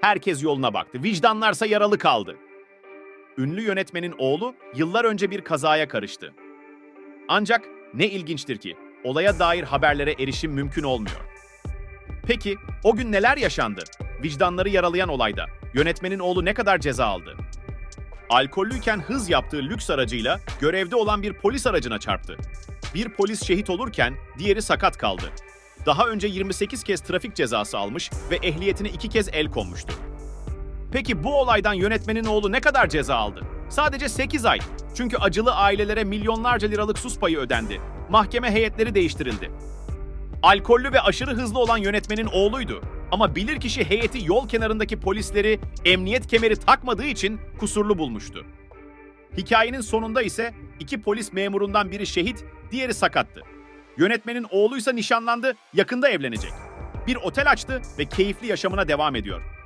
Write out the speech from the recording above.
Herkes yoluna baktı. Vicdanlarsa yaralı kaldı. Ünlü yönetmenin oğlu yıllar önce bir kazaya karıştı. Ancak ne ilginçtir ki olaya dair haberlere erişim mümkün olmuyor. Peki o gün neler yaşandı? Vicdanları yaralayan olayda yönetmenin oğlu ne kadar ceza aldı? Alkollüyken hız yaptığı lüks aracıyla görevde olan bir polis aracına çarptı. Bir polis şehit olurken diğeri sakat kaldı. Daha önce 28 kez trafik cezası almış ve ehliyetine iki kez el konmuştu. Peki bu olaydan yönetmenin oğlu ne kadar ceza aldı? Sadece 8 ay. Çünkü acılı ailelere milyonlarca liralık sus payı ödendi. Mahkeme heyetleri değiştirildi. Alkollü ve aşırı hızlı olan yönetmenin oğluydu. Ama bilirkişi heyeti yol kenarındaki polisleri emniyet kemeri takmadığı için kusurlu bulmuştu. Hikayenin sonunda ise iki polis memurundan biri şehit, diğeri sakattı. Yönetmenin oğluysa nişanlandı, yakında evlenecek. Bir otel açtı ve keyifli yaşamına devam ediyor.